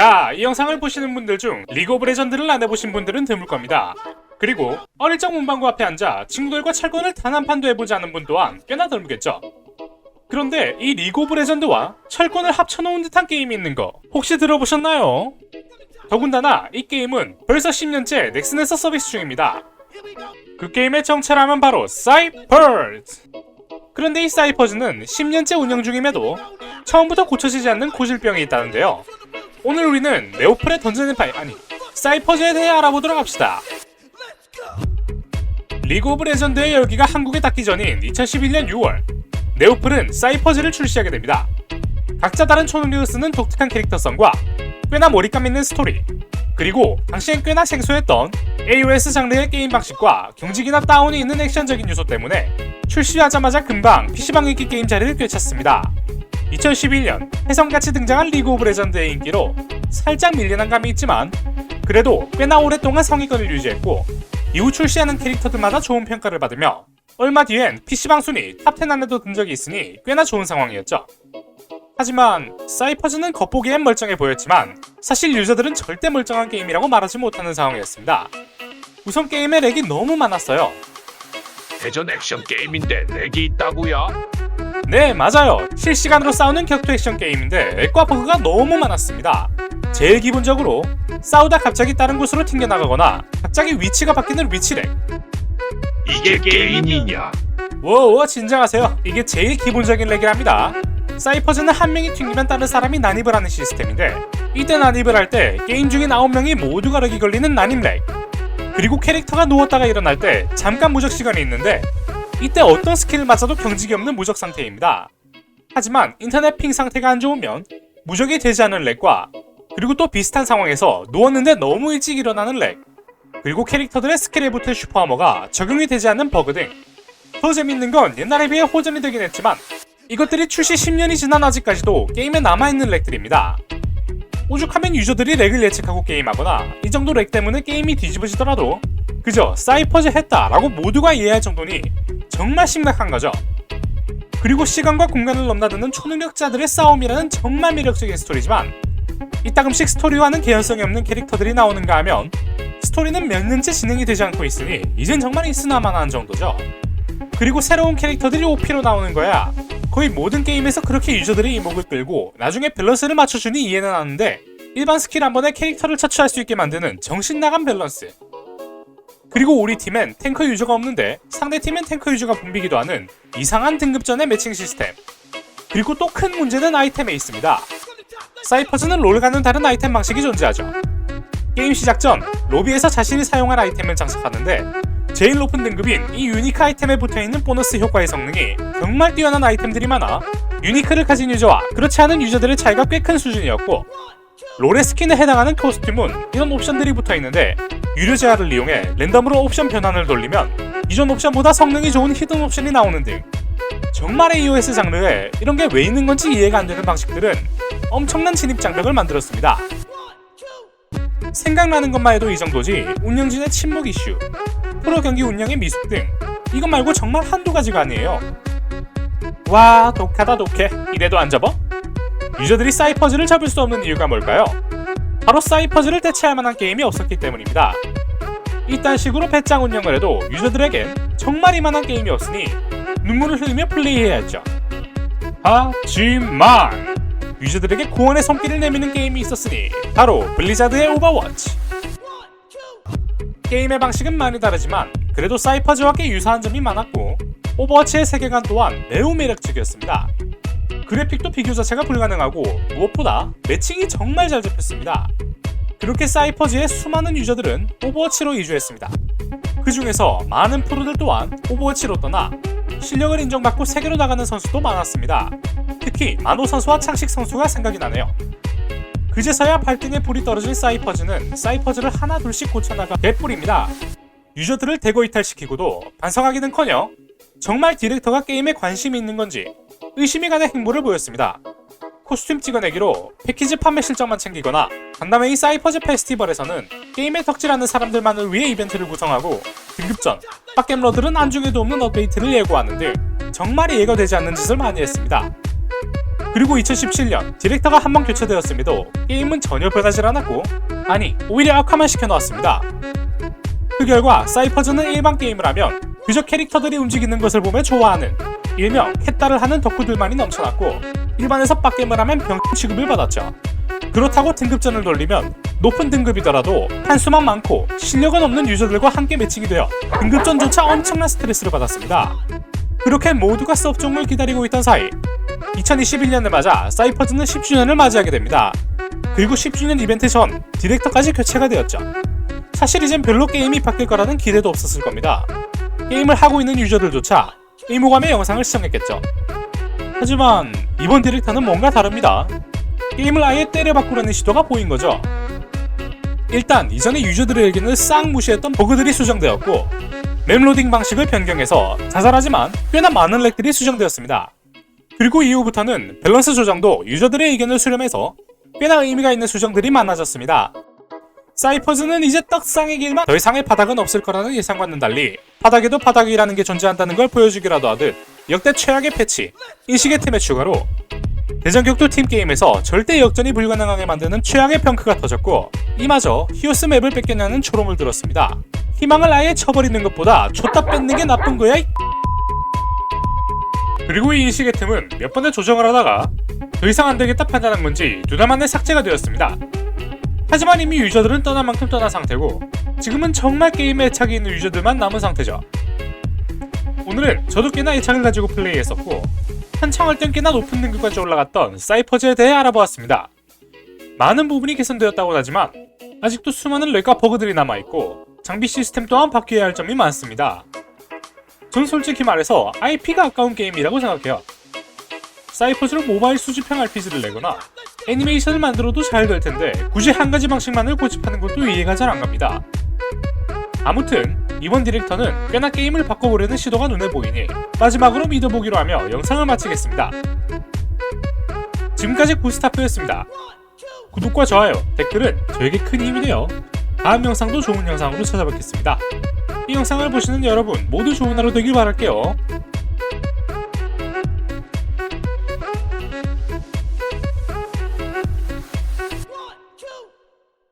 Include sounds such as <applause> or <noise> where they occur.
자, 이 영상을 보시는 분들 중 리그 오브 레전드를 안 해보신 분들은 드물 겁니다. 그리고 어릴 적 문방구 앞에 앉아 친구들과 철권을 단 한 판도 해보지 않은 분 또한 꽤나 드물겠죠. 그런데 이 리그 오브 레전드와 철권을 합쳐놓은 듯한 게임이 있는 거 혹시 들어보셨나요? 더군다나 이 게임은 벌써 10년째 넥슨에서 서비스 중입니다. 그 게임의 정체라면 바로 사이퍼즈! 그런데 이 사이퍼즈는 10년째 운영 중임에도 처음부터 고쳐지지 않는 고질병이 있다는데요. 오늘 우리는 네오플의 던전 앤파이 아니 사이퍼즈에 대해 알아보도록 합시다. 리그 오브 레전드의 열기가 한국에 닿기 전인 2011년 6월 네오플은 사이퍼즈를 출시하게 됩니다. 각자 다른 초능력을 쓰는 독특한 캐릭터성과 꽤나 몰입감 있는 스토리 그리고 당시엔 꽤나 생소했던 AOS 장르의 게임 방식과 경직이나 다운이 있는 액션적인 요소 때문에 출시하자마자 금방 PC방 인기 게임 자리를 꿰찼습니다. 2011년 혜성같이 등장한 리그 오브 레전드의 인기로 살짝 밀리는 감이 있지만 그래도 꽤나 오랫동안 상위권을 유지했고 이후 출시하는 캐릭터들마다 좋은 평가를 받으며 얼마 뒤엔 PC방 순위 탑10 안에도 든 적이 있으니 꽤나 좋은 상황이었죠. 하지만 사이퍼즈는 겉보기엔 멀쩡해 보였지만 사실 유저들은 절대 멀쩡한 게임이라고 말하지 못하는 상황이었습니다. 우선 게임에 렉이 너무 많았어요. 대전 액션 게임인데 렉이 있다고요? 네, 맞아요. 실시간으로 싸우는 격투 액션 게임인데 렉과 버그가 너무 많았습니다. 제일 기본적으로 싸우다 갑자기 다른 곳으로 튕겨나가거나 갑자기 위치가 바뀌는 위치 렉. 이게 게임이냐? 워워 진정하세요. 이게 제일 기본적인 렉이랍니다. 사이퍼즈는 한 명이 튕기면 다른 사람이 난입을 하는 시스템인데 이때 난입을 할 때 게임 중인 9명이 모두가 렉이 걸리는 난입 렉. 그리고 캐릭터가 누웠다가 일어날 때 잠깐 무적 시간이 있는데 이때 어떤 스킬을 맞아도 경직이 없는 무적 상태입니다. 하지만 인터넷 핑 상태가 안 좋으면 무적이 되지 않은 렉과 그리고 또 비슷한 상황에서 누웠는데 너무 일찍 일어나는 렉 그리고 캐릭터들의 스킬에 붙을 슈퍼하머가 적용이 되지 않는 버그 등 더 재밌는 건 옛날에 비해 호전이 되긴 했지만 이것들이 출시 10년이 지난 아직까지도 게임에 남아있는 렉들입니다. 오죽하면 유저들이 렉을 예측하고 게임하거나 이 정도 렉 때문에 게임이 뒤집어지더라도 그저 사이퍼즈 했다라고 모두가 이해할 정도니 정말 심각한 거죠. 그리고 시간과 공간을 넘나드는 초능력자들의 싸움이라는 정말 매력적인 스토리지만 이따금씩 스토리와는 개연성이 없는 캐릭터들이 나오는가 하면 스토리는 몇 년째 진행이 되지 않고 있으니 이젠 정말 있으나마나한 정도죠. 그리고 새로운 캐릭터들이 OP로 나오는 거야. 거의 모든 게임에서 그렇게 유저들이 이목을 끌고 나중에 밸런스를 맞춰주니 이해는 하는데 일반 스킬 한 번에 캐릭터를 처치할 수 있게 만드는 정신 나간 밸런스. 그리고 우리 팀엔 탱커 유저가 없는데 상대 팀엔 탱커 유저가 붐비기도 하는 이상한 등급전의 매칭 시스템. 그리고 또 큰 문제는 아이템에 있습니다. 사이퍼즈는 롤과는 다른 아이템 방식이 존재하죠. 게임 시작 전 로비에서 자신이 사용할 아이템을 장착하는데 제일 높은 등급인 이 유니크 아이템에 붙어있는 보너스 효과의 성능이 정말 뛰어난 아이템들이 많아 유니크를 가진 유저와 그렇지 않은 유저들의 차이가 꽤 큰 수준이었고 롤의 스킨에 해당하는 코스튬은 이런 옵션들이 붙어있는데 유료 제한을 이용해 랜덤으로 옵션 변환을 돌리면 이전 옵션보다 성능이 좋은 히든 옵션이 나오는 등 정말 AOS 장르에 이런 게 왜 있는 건지 이해가 안 되는 방식들은 엄청난 진입 장벽을 만들었습니다. 생각나는 것만 해도 이 정도지 운영진의 침묵 이슈, 프로 경기 운영의 미숙 등 이것 말고 정말 한두 가지가 아니에요. 와 독하다 독해 이래도 안 접어? 유저들이 사이퍼즈를 잡을 수 없는 이유가 뭘까요? 바로 사이퍼즈를 대체할 만한 게임이 없었기 때문입니다. 이딴 식으로 배짱 운영을 해도 유저들에겐 정말 이만한 게임이 없으니 눈물을 흘리며 플레이해야 했죠. 하지만 유저들에게 구원의 손길을 내미는 게임이 있었으니 바로 블리자드의 오버워치. 게임의 방식은 많이 다르지만 그래도 사이퍼즈와 꽤 유사한 점이 많았고 오버워치의 세계관 또한 매우 매력적이었습니다. 그래픽도 비교 자체가 불가능하고 무엇보다 매칭이 정말 잘 잡혔습니다. 그렇게 사이퍼즈의 수많은 유저들은 오버워치로 이주했습니다. 그 중에서 많은 프로들 또한 오버워치로 떠나 실력을 인정받고 세계로 나가는 선수도 많았습니다. 특히 만호 선수와 창식 선수가 생각이 나네요. 그제서야 발등에 불이 떨어진 사이퍼즈는 사이퍼즈를 하나 둘씩 고쳐나가 개뿔입니다. 유저들을 대거 이탈시키고도 반성하기는커녕 정말 디렉터가 게임에 관심이 있는 건지 의심이 가는 행보를 보였습니다. 코스튬 찍어내기로 패키지 판매 실적만 챙기거나 간담회 이 사이퍼즈 페스티벌에서는 게임에 덕질하는 사람들만을 위해 이벤트를 구성하고 등급전, 빡겜러들은 안중에도 없는 업데이트를 예고하는 등 정말 이해가 되지 않는 짓을 많이 했습니다. 그리고 2017년 디렉터가 한 번 교체되었음에도 게임은 전혀 변하지 않았고 아니 오히려 악화만 시켜놓았습니다. 그 결과 사이퍼즈는 일반 게임을 하면 그저 캐릭터들이 움직이는 것을 보며 좋아하는 일명 캣따를 하는 덕후들만이 넘쳐났고 일반에서 빡겜을 하면 병 취급을 받았죠. 그렇다고 등급전을 돌리면 높은 등급이더라도 한수만 많고 실력은 없는 유저들과 함께 매칭이 되어 등급전조차 엄청난 스트레스를 받았습니다. 그렇게 모두가 섭종을 기다리고 있던 사이 2021년을 맞아 사이퍼즈는 10주년을 맞이하게 됩니다. 그리고 10주년 이벤트 전 디렉터까지 교체가 되었죠. 사실 이젠 별로 게임이 바뀔 거라는 기대도 없었을 겁니다. 게임을 하고 있는 유저들조차 의무감의 영상을 시청했겠죠. 하지만 이번 디렉터는 뭔가 다릅니다. 게임을 아예 때려 바꾸려는 시도가 보인 거죠. 일단 이전에 유저들의 의견을 싹 무시했던 버그들이 수정되었고 맵 로딩 방식을 변경해서 자잘하지만 꽤나 많은 렉들이 수정되었습니다. 그리고 이후부터는 밸런스 조정도 유저들의 의견을 수렴해서 꽤나 의미가 있는 수정들이 많아졌습니다. 사이퍼즈는 이제 떡상의 길만 더 이상의 바닥은 없을 거라는 예상과는 달리 바닥에도 바닥이라는 게 존재한다는 걸 보여주기라도 하듯 역대 최악의 패치, 인식의 틈의 추가로 대전격투 팀 게임에서 절대 역전이 불가능하게 만드는 최악의 펑크가 터졌고 이마저 히오스 맵을 뺏겨내는 초롬을 들었습니다. 희망을 아예 쳐버리는 것보다 줬다 뺏는 게 나쁜 거야. 이 <laughs> 그리고 이 인식의 틈은 몇 번의 조정을 하다가 더 이상 안 되겠다 판단한 건지 만에 삭제가 되었습니다. 하지만 이미 유저들은 떠난 만큼 떠난 상태고 지금은 정말 게임에 애착이 있는 유저들만 남은 상태죠. 오늘은 저도 꽤나 애착을 가지고 플레이했었고 한창 할 땐 꽤나 높은 등급까지 올라갔던 사이퍼즈에 대해 알아보았습니다. 많은 부분이 개선되었다고 하지만 아직도 수많은 렉과 버그들이 남아있고 장비 시스템 또한 바뀌어야 할 점이 많습니다. 전 솔직히 말해서 IP가 아까운 게임이라고 생각해요. 사이퍼즈로 모바일 수집형 RPG를 내거나 애니메이션을 만들어도 잘 될 텐데 굳이 한 가지 방식만을 고집하는 것도 이해가 잘 안 갑니다. 아무튼 이번 디렉터는 꽤나 게임을 바꿔보려는 시도가 눈에 보이니 마지막으로 믿어보기로 하며 영상을 마치겠습니다. 지금까지 구스타프였습니다. 구독과 좋아요, 댓글은 저에게 큰 힘이 되어 다음 영상도 좋은 영상으로 찾아뵙겠습니다. 이 영상을 보시는 여러분 모두 좋은 하루 되길 바랄게요.